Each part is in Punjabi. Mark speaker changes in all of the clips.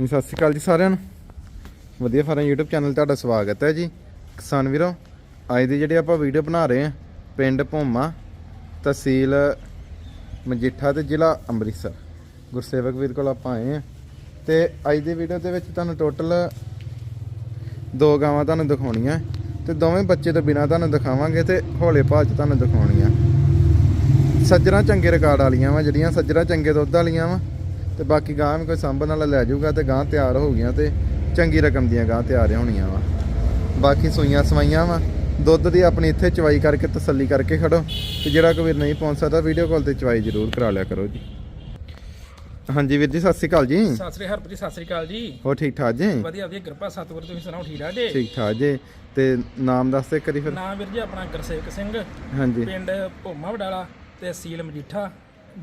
Speaker 1: ਜੀ, ਸਤਿ ਸ਼੍ਰੀ ਅਕਾਲ ਜੀ ਸਾਰਿਆਂ ਨੂੰ। ਵਧੀਆ ਫਾਰਮ YouTube ਚੈਨਲ ਤੁਹਾਡਾ ਸਵਾਗਤ ਹੈ ਜੀ। ਕਿਸਾਨ ਵੀਰੋ ਅੱਜ ਦੀ ਜਿਹੜੀ ਆਪਾਂ ਵੀਡੀਓ ਬਣਾ ਰਹੇ ਹਾਂ ਪਿੰਡ ਭੋਮਾ ਤਹਿਸੀਲ ਮਜੀਠਾ ਤੇ ਜ਼ਿਲ੍ਹਾ ਅੰਮ੍ਰਿਤਸਰ। ਗੁਰਸੇਵਕ ਵੀਰ ਕੋਲ ਆਪਾਂ ਆਏ ਹਾਂ। ਤੇ ਅੱਜ ਦੀ ਵੀਡੀਓ ਦੇ ਵਿੱਚ ਤੁਹਾਨੂੰ ਟੋਟਲ ਦੋ ਗਾਵਾਂ ਤੁਹਾਨੂੰ ਦਿਖਾਉਣੀਆਂ। ਤੇ ਦੋਵੇਂ ਬੱਚੇ ਤੋਂ ਬਿਨਾ ਤੁਹਾਨੂੰ ਦਿਖਾਵਾਂਗੇ ਤੇ ਹੌਲੇ ਭਾਅ 'ਚ ਤੁਹਾਨੂੰ ਦਿਖਾਉਣੀਆਂ। ਸੱਜਰਾਂ ਚੰਗੇ ਰਿਕਾਰਡ ਵਾਲੀਆਂ ਵਾ ਜਿਹੜੀਆਂ ਸੱਜਰਾਂ ਚੰਗੇ ਦੁੱਧ ਵਾਲੀਆਂ ਵਾ। ਤੇ ਬਾਕੀ ਗਾਂ ਵੀ ਕੋਈ ਸੰਭਣ ਵਾਲਾ ਲੈ ਜਾਊਗਾ ਤੇ ਗਾਂ ਤਿਆਰ ਹੋ ਗਈਆਂ ਤੇ ਚੰਗੀ ਰਕਮ ਦੀਆਂ ਗਾਂ ਤਿਆਰ ਹੋਣੀਆਂ ਵਾ। ਬਾਕੀ ਸੂਈਆਂ ਸਵਾਈਆਂ ਵਾ। ਦੁੱਧ ਦੀ ਆਪਣੀ ਇੱਥੇ ਚਵਾਈ ਕਰਕੇ ਤਸੱਲੀ ਕਰਕੇ ਖੜੋ ਤੇ ਜਿਹੜਾ ਕੋਈ ਨਹੀਂ ਪਹੁੰਚ ਸਕਦਾ ਵੀਡੀਓ ਕਾਲ ਤੇ ਚਵਾਈ ਜ਼ਰੂਰ ਕਰਾ ਲਿਆ ਕਰੋ ਜੀ। ਹਾਂਜੀ ਵੀਰ ਜੀ ਸਤਿ ਸ਼੍ਰੀ ਅਕਾਲ ਜੀ।
Speaker 2: ਸਤਿ ਸ੍ਰੀ ਹਰਪ੍ਰੀਤ ਸਤਿ ਸ੍ਰੀ ਅਕਾਲ ਜੀ।
Speaker 1: ਹੋ ਠੀਕ ਠਾਕ ਜੀ?
Speaker 2: ਵਧੀਆ ਵਧੀਆ। ਕਿਰਪਾ ਸਤਿਗੁਰੂ ਤੁਸੀਂ ਸੁਣਾਓ ਠੀਕ ਠਾਕ ਜੀ?
Speaker 1: ਠੀਕ ਠਾਕ ਜੀ। ਤੇ ਨਾਮ ਦੱਸ ਦੇ ਕਰੀ ਫਿਰ।
Speaker 2: ਨਾਮ ਵੀਰ ਜੀ ਆਪਣਾ ਗੁਰਸੇਵਕ ਸਿੰਘ।
Speaker 1: ਹਾਂਜੀ।
Speaker 2: ਪਿੰਡ ਭੋਮਾ ਵਡਾਲਾ ਤਹਿਸੀਲ ਮਜੀਠਾ।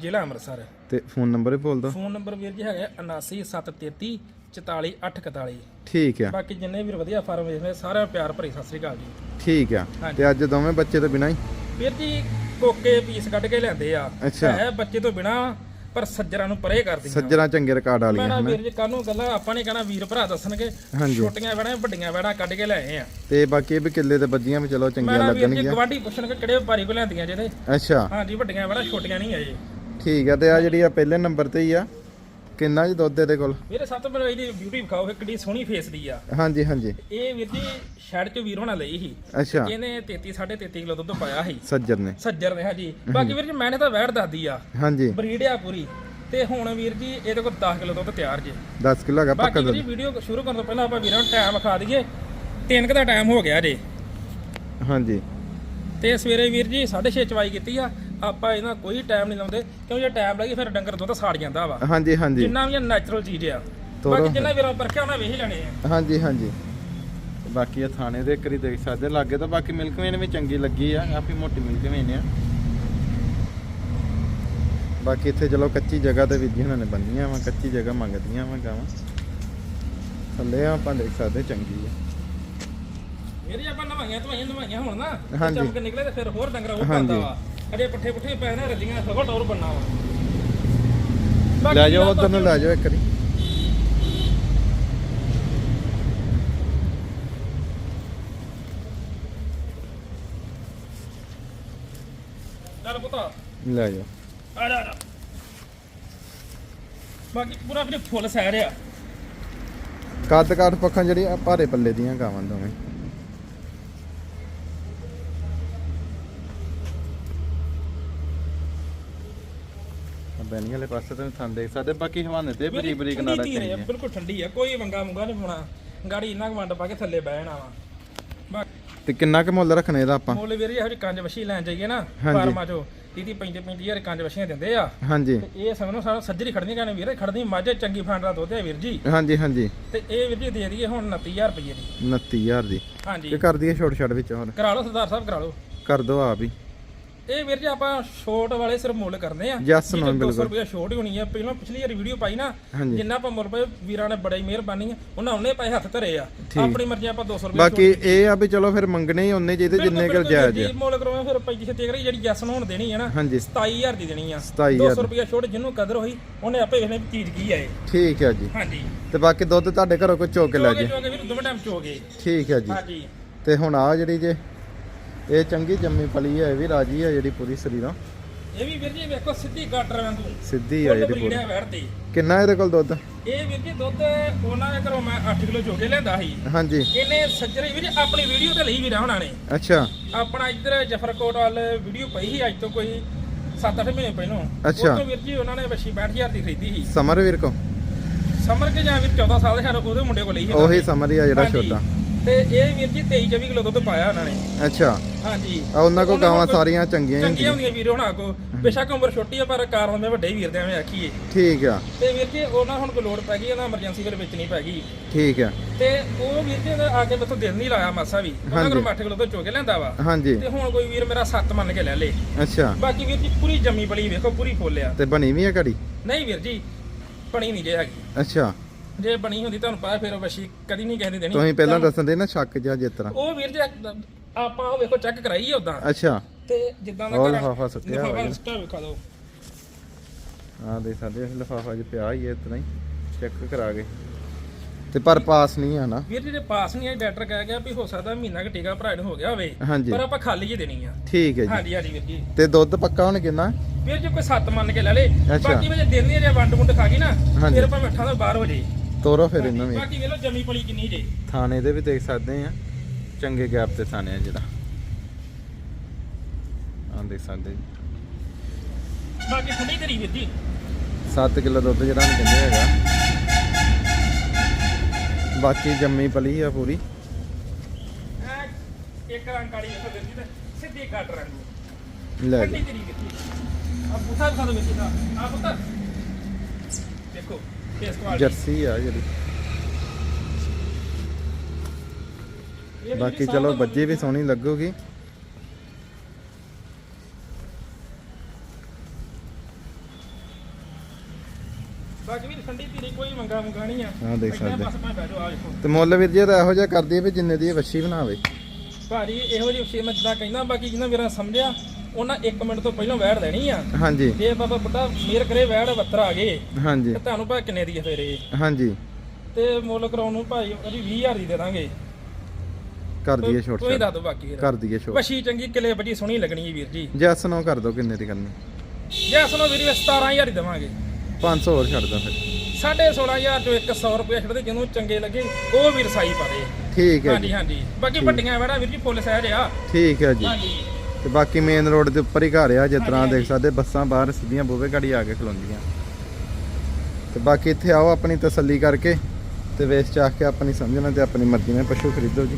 Speaker 2: ਜ਼ਿਲ੍ਹਾ ਅੰਮ੍ਰਿਤਸਰ।
Speaker 1: ਤੇ ਫੋਨ ਨੰਬਰ ਵੀ ਬੋਲ ਦੋ
Speaker 2: ਫੋਨ ਨੰਬਰ ਵੀਰ ਜੀ ਹੈਗਾ 79733 44841
Speaker 1: ਠੀਕ ਆ।
Speaker 2: ਬਾਕੀ ਜਿੰਨੇ ਵੀਰ ਵਧੀਆ ਫਾਰਮ ਵੇਖਦੇ ਸਾਰਿਆਂ ਨੂੰ ਪਿਆਰ ਭਰੀ ਸਤਿ ਸ੍ਰੀ ਅਕਾਲ ਜੀ।
Speaker 1: ਠੀਕ ਆ।
Speaker 2: ਹਾਂਜੀ।
Speaker 1: ਤੇ ਅੱਜ ਦੋਵੇਂ ਬੱਚੇ ਤੋਂ ਬਿਨਾ ਹੀ?
Speaker 2: ਵੀਰ ਜੀ ਕੋਕੇ ਪੀਸ ਕੱਢ ਕੇ ਲਿਆਂਦੇ ਆ।
Speaker 1: ਅੱਛਾ।
Speaker 2: ਹੈ ਬੱਚੇ ਤੋਂ ਬਿਨਾ ਪਰ ਸੱਜਰਾਂ ਨੂੰ ਪਰੇ ਕਰਦੀਆਂ
Speaker 1: ਸੱਜਰਾਂ ਚੰਗੇ ਰਿਕਾਰਡ ਵਾਲੀਆਂ
Speaker 2: ਨਾ
Speaker 1: ਹਨਾ?
Speaker 2: ਵੀਰ ਜੀ ਕਾਹਨੂੰ ਗੱਲਾਂ ਆਪਾਂ ਨੇ ਕਹਿਣਾ ਵੀਰ ਭਰਾ ਦੱਸਣਗੇ।
Speaker 1: ਹਾਂਜੀ।
Speaker 2: ਛੋਟੀਆਂ ਵੜਾਂ ਵੱਡੀਆਂ ਵੜਾਂ ਕੱਢ ਕੇ ਲਿਆਏ ਆ।
Speaker 1: ਤੇ ਬਾਕੀ ਇਹ ਵੀ ਕਿੱਲੇ ਤੇ ਬੱਜੀਆਂ ਵੀ ਚਲੋ ਚੰਗੀਆਂ
Speaker 2: ਨਾ ਵੀਰ ਜੀ
Speaker 1: ਲੱਗਣਗੀਆਂ।
Speaker 2: ਗਵਾਂਢੀ ਪੁੱਛਣਗੇ ਕਿਹੜੇ ਵਪਾਰੀ ਕੋ ਲੈਂਦੀਆਂ ਜਿਹਦੇ
Speaker 1: ਅੱਛਾ।
Speaker 2: ਹਾਂਜੀ ਵੱਡੀਆਂ ਵੜਾ ਛੋਟੀਆਂ ਨਹੀਂ ਆਏ
Speaker 1: ਠੀਕ ਆ ਤੇ ਆ ਜਿਹੜੀ ਆ ਪਹਿਲੇ ਨੰਬਰ ਤੇ ਹੀ ਆ। ਕਿੰਨਾ ਜੀ ਦੁੱਧ ਇਹਦੇ ਕੋਲ?
Speaker 2: ਵੀਰੇ ਸਭ ਤੋਂ ਪਹਿਲਾਂ ਇਹਦੀ ਬਿਊਟੀ ਵਿਖਾਓ ਇਹ ਕਿੱਡੀ ਸੋਹਣੀ ਫੇਸ ਦੀ ਆ।
Speaker 1: ਹਾਂਜੀ ਹਾਂਜੀ।
Speaker 2: ਇਹ ਵੀਰ ਜੀ ਸ਼ੈਡ ਚ ਵੀਰ ਹੋਣਾ ਲਈ ਸੀ।
Speaker 1: ਅੱਛਾ।
Speaker 2: ਇਹਨੇ 33 33.5 ਕਿਲੋ ਦੁੱਧ ਪਾਇਆ ਸੀ।
Speaker 1: ਸੱਜਰ ਨੇ।
Speaker 2: ਸੱਜਰ ਨੇ ਹਾਂਜੀ। ਬਾਕੀ ਵੀਰ ਜੀ ਮੈਨੇ ਤਾਂ ਵੈੜ ਦੱਸਦੀ ਆ।
Speaker 1: ਹਾਂਜੀ।
Speaker 2: ਬਰੀਡ ਆ ਪੂਰੀ। ਤੇ ਹੁਣ ਵੀਰ ਜੀ ਇਹਦੇ ਕੋਲ 10 ਕਿਲੋ ਦੁੱਧ ਤਿਆਰ ਜੇ।
Speaker 1: 10 ਕਿਲੋ ਹੈਗਾ ਪੱਕਾ
Speaker 2: ਬਾਕੀ
Speaker 1: ਦੁੱਧ
Speaker 2: ਜੀ ਵੀਡੀਓ ਸ਼ੁਰੂ ਕਰਨ ਤੋਂ ਪਹਿਲਾਂ ਆਪਾਂ ਵੀਰਾਂ ਨੂੰ ਟਾਈਮ ਵਿਖਾ ਦਈਏ। 3 ਦਾ ਟਾਈਮ ਹੋ ਗਿਆ ਜੇ।
Speaker 1: ਹਾਂਜੀ।
Speaker 2: ਤੇ ਸਵੇਰੇ ਵੀਰ ਜੀ 6:30 ਚਵਾਈ ਕੀਤੀ ਆ। ਆਪਾਂ ਇਹਨਾਂ ਕੋਈ ਟਾਈਮ ਨਹੀਂ ਲਾਉਂਦੇ ਕਿਉਂ ਜੇ ਟਾਈਮ ਲੱਗੇ ਫਿਰ ਡੰਗਰ ਦੁੱਧ ਸਾੜ ਜਾਂਦਾ ਵਾ।
Speaker 1: ਹਾਂਜੀ ਹਾਂਜੀ।
Speaker 2: ਜਿੰਨਾ ਵੀ ਨੈਚੁਰਲ ਚੀਜ਼ ਆ। ਬਾਕੀ ਜਿੰਨਾ ਵੀਰਾਂ ਪਰਖਿਆ ਉਹਨਾਂ ਵੇਖ ਹੀ ਲੈਣੇ ਆ।
Speaker 1: ਹਾਂਜੀ ਹਾਂਜੀ। ਬਾਕੀ ਇਹ ਥਾਣੇ ਦੇ ਕਰੀ ਦੇਖ ਸਕਦੇ ਲਾਗੇ ਤਾਂ ਬਾਕੀ ਮਿਲਕ ਵੇਨ ਵੀ ਚੰਗੀ ਲੱਗੀ ਆ ਕਾਫੀ ਮੋਟੀ ਮਿਲਕ ਵੇਨ ਆ। ਬਾਕੀ ਇੱਥੇ ਚਲੋ ਕੱਚੀ ਜਗ੍ਹਾ ਤੇ ਵੀ ਉਹਨਾਂ ਨੇ ਬੰਨੀਆਂ ਵਾ ਕੱਚੀ ਜਗ੍ਹਾ ਮੰਗਦੀਆਂ ਵਾ ਗਾਵਾਂ। ਥੱਲੇ ਆ ਆਪਾਂ ਦੇਖ ਸਕਦੇ ਚੰਗੀ ਆ।
Speaker 2: ਜੀ ਆਪਾਂ ਨਵਾਈਆਂ ਧਵਾਈਆਂ ਨਵਾਈਆਂ ਹੁਣ ਨਾ। ਚਮਕ ਨਿਕਲੇ ਤੇ ਫਿਰ ਹੋਰ ਡੰਗਰ ਉਹ
Speaker 1: ਹਾਂਜੀ।
Speaker 2: ਪਾਉਂਦਾ ਵਾ। ਅਜੇ ਪੱਠੇ ਪੁੱਠੇ ਪੈ ਨਾ ਰੱਜੀਆਂ ਸਗੋਂ ਟੌਰ ਬੰਨਾ ਵਾ।
Speaker 1: ਲੈ ਜਾਓ ਉਧਰ ਨੂੰ ਲੈ ਜਾਓ ਇੱਕ ਵਾਰੀ।
Speaker 2: ਚੱਲ ਪੁੱਤਾ।
Speaker 1: ਲੈ
Speaker 2: ਜਾ ਆ ਜਾ। ਬਾਕੀ ਪੂਰਾ ਵੀਰੇ ਫੁੱਲ ਸੈਰ ਆ।
Speaker 1: ਕੱਦ ਕਾਠ ਪੱਖਾਂ ਜਿਹੜੀ ਆ ਭਾਰੇ ਪੱਲੇ ਦੀਆਂ ਗਾਵਾਂ ਦੋਵੇਂ। ਬੈਣੀ ਵਾਲੇ ਪਾਸੇ ਤੋਂ ਥਾਂ ਦੇਖ ਸਕਦੇ ਬਾਕੀ ਹਵਾਨੇ ਤੇ ਬਰੀ ਬਰੀ
Speaker 2: ਠੰਡੀ
Speaker 1: ਕਨਾੜਾ
Speaker 2: ਧੀਰ ਆ,
Speaker 1: ਚਾਹੀਏ
Speaker 2: ਬਿਲਕੁਲ ਠੰਡੀ ਆ ਕੋਈ ਵੰਗਾ ਮੁੰਗਾ ਨਹੀਂ ਪਾਉਣਾ ਗਾੜੀ ਇੰਨਾ ਕੁ ਵੰਡ ਪਾ ਕੇ ਥੱਲੇ ਬਹਿਣਾ ਵਾ।
Speaker 1: ਤੇ ਕਿੰਨਾ ਕੁ ਮੁੱਲ ਰੱਖਣਾ ਇਹਦਾ ਆਪਾਂ?
Speaker 2: ਮੁੱਲ ਵੀਰ ਇਹੋ ਜਿਹੀ ਕੰਜ ਵਸ਼ੀ ਲੈਣ ਜਾਈਏ ਨਾ
Speaker 1: ਹਾਂਜੀ।
Speaker 2: ਫਾਰਮਾਂ ਚੋਂ। 30 35 ਹਜ਼ਾਰ ਕੰਜ ਵਸ਼ੀਆਂ ਦਿੰਦੇ ਆ।
Speaker 1: ਹਾਂਜੀ।
Speaker 2: ਤੇ ਇਹ ਸਮਝੋ ਸਾਰਾ ਸੱਜਰੀ ਖੜਨੀ ਕਹਿੰਦੇ ਵੀਰ ਖੜਨੀ ਮੱਝ ਚੰਗੀ ਫਾਂਡ ਦਾ ਦੁੱਧ ਹੈ ਵੀਰ ਜੀ।
Speaker 1: ਹਾਂਜੀ ਹਾਂਜੀ।
Speaker 2: ਤੇ ਇਹ ਵੀਰ ਜੀ ਦੇ ਦਈਏ ਹੁਣ 29000 ਰੁਪਏ ਦੀ।
Speaker 1: 29000 ਦੀ।
Speaker 2: ਹਾਂਜੀ।
Speaker 1: ਕਿ ਕਰ ਦਈਏ ਛੋਟ ਛੱਡ ਵਿੱਚ ਹੋਰ।
Speaker 2: ਕਰਾ ਲਓ ਸਰਦਾਰ ਸਾਹਿਬ ਕਰਾ ਲਓ।
Speaker 1: ਕਰ ਦੋ ਆਪ ਹੀ।
Speaker 2: ਇਹ ਵੀਰ ਜੀ ਆਪਾਂ ਸ਼ੋਰਟ ਵਾਲੇ ਸਿਰ ਮੁੱਲ ਕਰਨੇ ਆ।
Speaker 1: Yes,
Speaker 2: ਜਿਹਦੇ
Speaker 1: no,
Speaker 2: 200
Speaker 1: ਬਿਲਕੁਲ।
Speaker 2: ਰੁਪਏ ਹੀ ਹੋਣੀ ਆ। ਪਹਿਲਾਂ ਪਿਛਲੀ ਵਾਰੀ ਵੀਡੀਓ ਪਾਈ ਨਾ ਜਿੰਨਾ ਆਪਾਂ ਮੁੱਲ ਪਏ ਵੀਰਾਂ ਨੇ ਬੜੀ ਮਿਹਰਬਾਨੀ ਆ। ਉਹਨਾਂ ਉਹਨੇ ਪੈਸੇ ਹੱਥ ਧਰੇ ਆ। ਆਪਣੀ ਮਰਜ਼ੀ ਆਪਾਂ 200 ਰੁਪਏ
Speaker 1: ਬਾਕੀ ਇਹ ਆ ਵੀ ਚਲੋ ਫਿਰ ਮੰਗਣੇ ਹੀ ਉਹਨੇ ਜਿਹਦੇ ਜਿੰਨੇ ਕੁ ਜਾਇਜ਼ ਆ।
Speaker 2: ਜੀ ਮੁੱਲ ਕਰਵਾਉਣਾ ਫਿਰ 35 ਛੱਤੀ ਕਰੀ ਜਿਹੜੀ ਜੈਸ ਨੂੰ ਹੁਣ ਦੇਣੀ ਹੈ ਨਾ
Speaker 1: ਹਾਂਜੀ।
Speaker 2: 27000 ਦੀ ਦੇਣੀ ਆ।
Speaker 1: 27000
Speaker 2: 200 ਰੁਪਏ ਛੋਟ ਜਿਹਨੂੰ ਕਦਰ ਹੋਈ ਉਹਨੇ ਆਪੇ ਵੇਖਣੇ ਚੀਜ਼ ਕੀ ਆ ਇਹ।
Speaker 1: ਠੀਕ ਹੈ ਜੀ।
Speaker 2: ਹਾਂਜੀ।
Speaker 1: ਤੇ ਬਾਕੀ ਦੁੱਧ ਤੁਹਾਡੇ ਘਰੋਂ ਕੋਈ ਚੋਕ ਕੇ ਲੈ ਜੇ
Speaker 2: ਚੋਗੇ ਵੀਰ ਦੋਵੇਂ ਟਾਈਮ ਚੋਗੇ
Speaker 1: ਠੀਕ ਹੈ ਜੀ।
Speaker 2: ਹਾਂਜੀ।
Speaker 1: ਤੇ ਹੁਣ ਆ ਜਿਹੜੀ ਜੇ ਇਹ ਚੰਗੀ ਜੰਮੀ ਪਲੀ ਹੈ ਇਹ ਵੀ ਰਾਜੀ ਹੈ ਜਿਹੜੀ ਪੂਰੀ ਸਰੀਰਾਂ
Speaker 2: ਇਹ ਵੀ ਵੀਰ ਜੀ ਵੇਖੋ ਸਿੱਧੀ ਗਾਟਰ ਵਾਂਗੂ।
Speaker 1: ਸਿੱਧੀ ਹੈ ਜਿਹੜੀ ਪੂਰੀ।
Speaker 2: ਵੜਦੀ
Speaker 1: ਕਿੰਨਾ ਇਹਦੇ ਕੋਲ ਦੁੱਧ?
Speaker 2: ਇਹ ਵੀਰ ਜੀ ਦੁੱਧ ਉਹਨਾਂ ਦੇ ਘਰੋਂ ਮੈਂ 8 ਕਿਲੋ ਚੋਕੇ ਲਿਆਂਦਾ ਸੀ।
Speaker 1: ਹਾਂਜੀ।
Speaker 2: ਇਹਨੇ ਸੱਜਰੇ ਵੀਰ ਆਪਣੀ ਵੀਡੀਓ ਤੇ ਲਈ ਵੀਰਾਂ ਹੁਣਾਂ ਨੇ।
Speaker 1: ਅੱਛਾ।
Speaker 2: ਆਪਣਾ ਇੱਧਰ ਜਫਰਕੋਟ ਵੱਲ ਵੀਡੀਓ ਪਈ ਸੀ ਅੱਜ ਤੋਂ ਕੋਈ 7-8 ਮਹੀਨੇ ਪਹਿਲਾਂ।
Speaker 1: ਅੱਛਾ।
Speaker 2: ਉਹ ਤੋਂ ਵੀਰ ਜੀ ਉਹਨਾਂ ਨੇ ਵੱਛੀ 65000 ਦੀ ਖਰੀਦੀ ਸੀ।
Speaker 1: ਸਮਰ ਵੀਰ ਕੋ?
Speaker 2: ਸਮਰ ਕੇ ਜਾਂ ਵੀਰ 14 ਸਾਲ ਦੇ ਸ਼ਾਇਦ ਉਹਦੇ ਮੁੰਡੇ ਕੋਲ ਲਈ ਸੀ
Speaker 1: ਉਹੀ ਸਮਰ ਹੀ ਆ ਜਿਹੜਾ। ਛੋਟਾ।
Speaker 2: ਤੇ ਇਹ ਵੀਰ ਜੀ 23-24 ਕਿਲੋ ਦੁੱਧ ਪਾਇਆ ਉਹਨਾਂ ਨੇ।
Speaker 1: ਅੱਛਾ।
Speaker 2: ਹਾਂਜੀ।
Speaker 1: ਆ ਉਹਨਾਂ ਕੋ ਗਾਵਾਂ ਸਾਰੀਆਂ ਚੰਗੀਆਂ ਹੀ
Speaker 2: ਚੰਗੀਆਂ
Speaker 1: ਹੁੰਦੀਆਂ।
Speaker 2: ਹੁੰਦੀਆਂ ਵੀਰ ਹੋਣਾ ਕੋ ਬੇਸ਼ੱਕ ਉਮਰ ਛੋਟੀ ਆ ਪਰ ਕਾਰਨ ਦੇ ਵੱਡੇ ਵੀਰ ਦੇ ਐਵੇਂ ਆਖੀਏ।
Speaker 1: ਠੀਕ ਆ।
Speaker 2: ਤੇ ਵੀਰ ਜੀ ਉਹਨਾਂ ਹੁਣ ਕੋਈ ਲੋੜ ਪੈ ਗਈ ਉਹਨਾਂ ਐਮਰਜੈਂਸੀ ਵੇਲੇ ਵੇਚਣੀ ਪੈ ਗਈ।
Speaker 1: ਠੀਕ ਆ।
Speaker 2: ਤੇ ਉਹ ਵੀਰ ਜੀ ਨੇ ਆ ਕੇ ਮੈਥੋਂ ਦਿਲ ਨਹੀਂ ਲਾਇਆ ਮਾਸਾ ਵੀ। ਉਹਨਾਂ
Speaker 1: ਹਾਂਜੀ।
Speaker 2: ਕੋਲ 8 ਕਿਲੋ ਤੋਂ ਚੋਕੇ ਲੈਂਦਾ ਵਾ।
Speaker 1: ਹਾਂਜੀ।
Speaker 2: ਤੇ ਹੁਣ ਕੋਈ ਵੀਰ ਮੇਰਾ 7 ਮੰਨ ਕੇ ਲੈ ਲੇ।
Speaker 1: ਅੱਛਾ।
Speaker 2: ਬਾਕੀ ਵੀਰ ਜੀ ਪੂਰੀ ਜੰਮੀ ਬਲੀ ਵੇਖੋ ਪੂਰੀ ਫੋਲਿਆ
Speaker 1: ਤੇ ਬਣੀ ਵੀ ਆ ਘੜੀ?
Speaker 2: ਨਹੀਂ ਵੀਰ ਜੀ ਬਣੀ ਨਹੀਂ ਜੇ ਹੈਗੀ।
Speaker 1: ਅੱਛਾ।
Speaker 2: ਜੇ ਬਣੀ ਹੁੰਦੀ ਤੁਹਾਨੂੰ ਪਤਾ ਫਿਰ ਉਹ ਵਸ਼ੀ ਕਦੀ ਨਹੀਂ ਕਹਿੰਦੇ ਦੇਣੀ।
Speaker 1: ਤੁਸੀਂ ਪਹਿਲਾਂ ਦੱਸਣ ਦੇ ਨਾ ਸ਼ੱਕ ਜਿਹਾ ਜਿਸ ਤਰ੍ਹਾਂ।
Speaker 2: ਉਹ ਵੀਰ ਜੀ ਆਪਾਂ ਉਹ ਵੇਖੋ ਚੈੱਕ ਕਰਾਈ ਉਦਾਂ
Speaker 1: ਅੱਛਾ।
Speaker 2: ਤੇ ਜਿੱਦਾਂ ਦਾ
Speaker 1: ਉਹ ਲਿਫਾਫਾ
Speaker 2: ਲਿਫਾਫਾ
Speaker 1: ਹੋਇਆ।
Speaker 2: ਸੁੱਟਿਆ ਵੇਖਾ ਦਿਓ।
Speaker 1: ਆ ਦੇ ਸਾਡੇ ਲਿਫਾਫਾ 'ਚ ਪਿਆ ਹੀ ਹੈ ਇਤਨਾ ਹੀ। ਚੈੱਕ ਕਰਾ ਕੇ। ਤੇ ਪਰ ਪਾਸ ਨਹੀਂ ਆ ਨਾ।
Speaker 2: ਵੀਰ ਜੀ ਦੇ ਪਾਸ ਨਹੀਂ ਆਈ ਡਾਕਟਰ ਕਹਿ ਗਿਆ ਵੀ ਹੋ ਸਕਦਾ ਮਹੀਨਾ ਕੁ ਟੀਕਾ ਭਰਾ ਨੂੰ ਹੋ ਗਿਆ ਹੋਵੇ। ਪਰ ਆਪਾਂ ਖਾਲੀ ਹੀ ਦੇਣੀ ਆ।
Speaker 1: ਠੀਕ ਹੈ ਜੀ।
Speaker 2: ਹਾਂਜੀ ਹਾਂਜੀ ਵੀਰ ਜੀ।
Speaker 1: ਤੇ ਦੁੱਧ ਪੱਕਾ ਹੁਣ ਕਿੰਨਾ?
Speaker 2: ਵੀਰ ਜੀ ਕੋਈ ਸੱਤ ਮੰਨ ਕੇ ਲੈ ਲੇ। ਬਾਕੀ ਵਿੱਚ ਦਿਨ ਨਹੀਂ ਜੇ ਵੰਡ ਵੁੰਡ ਖਾ ਗਈ ਨਾ। ਫਿਰ ਭਾਵੇਂ ਅੱਠਾਂ ਤੋਂ ਬਾਹਰ ਹੋ ਜੇ
Speaker 1: ਤੋਰੋ ਫਿਰ ਇਹਨਾਂ ਵੀ
Speaker 2: ਬਾਕੀ ਵੇਖ ਲਓ ਜਮੀ ਪਲੀ ਕਿੰਨੀ ਜੇ।
Speaker 1: ਥਾਣੇ ਦੇ ਵੀ ਦੇਖ ਸਕਦੇ ਆ। ਚੰਗੇ ਗੈਪ ਤੇ ਥਾਣੇ ਆ ਜਿਹੜਾ। ਆ ਦੇਖ ਸਕਦੇ ਜੀ
Speaker 2: ਬਾਕੀ ਠੰਡੀ ਤੇਰੀ ਵੀਰ ਜੀ
Speaker 1: 7 ਕਿਲੋ ਦੁੱਧ ਜਿਹੜਾ ਨੂੰ ਕਹਿੰਦੇ ਹੈਗਾ। ਬਾਕੀ ਜੰਮੀ ਪਲੀ ਆ ਪੂਰੀ।
Speaker 2: ਇੱਕ ਰੰਗ ਕਾਲੀ ਵੇਖੋ ਵੀਰ ਜੀ ਤੇ ਸਿੱਧੀ ਕੱਟ ਰੰਗ।
Speaker 1: ਲੈ
Speaker 2: ਠੰਡੀ
Speaker 1: ਜੀ
Speaker 2: ਤੇਰੀ ਵੀਰ ਜੀ ਆ ਵੀਰ ਜੀ ਦਾ ਆ ਪੁੱਤ। ਦੇਖੋ ਕੁਆਲਿਟੀ
Speaker 1: ਜਰਸੀ ਆ ਜਿਹੜੀ। ਬਾਕੀ ਚਲੋ ਬੱਜੇ ਵੀ ਸੋਹਣੀ ਲੱਗੂਗੀ।
Speaker 2: ਬਾਕੀ ਵੀ ਠੰਡੀ ਤੇਰੀ ਕੋਈ ਮੰਗਾ ਮੁੰਗਾ ਨਹੀਂ ਆ।
Speaker 1: ਹਾਂ, ਦੇਖ ਸਕਦੇ।
Speaker 2: ਬਸ ਆ
Speaker 1: ਤੇ ਮੁੱਲ ਵੀਰ ਜੀ ਇਹੋ ਜਿਹਾ ਕਰਦੀ ਹੈ ਵੀ ਜਿੰਨੇ ਦੀ ਵੱਛੀ ਬਣਾਵੇ।
Speaker 2: ਭਾਜੀ ਇਹੋ ਜਿਹੀ ਵਿਸ਼ੇ ਮੈਂ ਜਿੱਦਾਂ ਕਹਿੰਦਾ ਬਾਕੀ ਜਿਹਨਾਂ ਵੀਰਾਂ ਸਮਝਿਆ ਉਹਨਾਂ 1 ਮਿੰਟ ਤੋਂ ਪਹਿਲਾਂ ਵੈੜ ਦੇਣੀ ਆ।
Speaker 1: ਹਾਂਜੀ।
Speaker 2: ਜੇ ਬਾਬਾ ਬੁੱਢਾ ਮੇਰ ਕਰੇ ਵੈੜ ਵੱਤਰ ਆ ਗਏ।
Speaker 1: ਹਾਂਜੀ।
Speaker 2: ਤੇ ਤੁਹਾਨੂੰ ਭਾਵੇਂ ਕਿੰਨੇ ਦੀ ਫੇਰ
Speaker 1: ਹਾਂਜੀ।
Speaker 2: ਤੇ ਮੁੱਲ ਕਰਾਉਣ ਨੂੰ ਭਾਈ ਉਹਦੀ 20000 ਦੀ ਦੇ ਦਾਂਗੇ।
Speaker 1: ਕਰ ਦਈਏ ਛੋਟ
Speaker 2: ਤੁਸੀਂ ਦੱਸ ਦਿਓ ਬਾਕੀ
Speaker 1: ਕਰ ਦਈਏ ਛੋਟ।
Speaker 2: ਵਸ਼ੀ ਚੰਗੀ ਕਿਲੇ ਬੜੀ ਸੋਹਣੀ ਲੱਗਣੀ ਹੈ ਵੀਰ ਜੀ।
Speaker 1: ਜੈਸ ਨੂੰ ਕਰ ਦੋ ਕਿੰਨੇ ਦੀ ਕਰਨੀ।
Speaker 2: ਜੈਸ ਨੂੰ ਵੀਰ 17000 ਹੀ ਦੇਵਾਂਗੇ।
Speaker 1: 500 ਹੋਰ ਛੱਡ ਦੋ ਫਿਰ।
Speaker 2: 16500 ਚੋਂ 100 ਰੁਪਏ ਛੱਡਦੇ ਜਿਹਨੂੰ ਚੰਗੇ ਲੱਗੇ ਉਹ ਵੀਰ ਸਾਈ ਪਾ ਦੇ।
Speaker 1: ਠੀਕ ਹੈ
Speaker 2: ਹਾਂਜੀ ਹਾਂਜੀ। ਬਾਕੀ ਵੱਡੀਆਂ ਵੈੜਾਂ ਵੀਰ ਜੀ ਫੁੱਲ ਸਹਿਜ ਆ।
Speaker 1: ਠੀਕ ਹੈ ਜੀ।
Speaker 2: ਹਾਂਜੀ।
Speaker 1: ਤੇ ਬਾਕੀ ਮੇਨ ਰੋਡ ਦੇ ਉੱਪਰ ਹੀ ਘਰ ਆ, ਜਿਸ ਤਰ੍ਹਾਂ ਦੇਖ ਸਕਦੇ, ਬੱਸਾਂ ਬਾਹਰ ਸਿੱਧੀਆਂ ਬੂਵੇ ਘੜੀ ਆ ਕੇ ਖਲੋਂਦੀਆਂ। ਤੇ ਬਾਕੀ ਇੱਥੇ ਆਓ ਆਪਣੀ ਤਸੱਲੀ ਕਰਕੇ ਤੇ ਵੇਚ ਚਾਹ ਕੇ ਆਪਣੀ ਸਮਝਣਾ ਤੇ ਆਪਣੀ ਮਰਜ਼ੀ ਨਾਲ ਪਸ਼ੂ ਖਰੀਦੋ ਜੀ।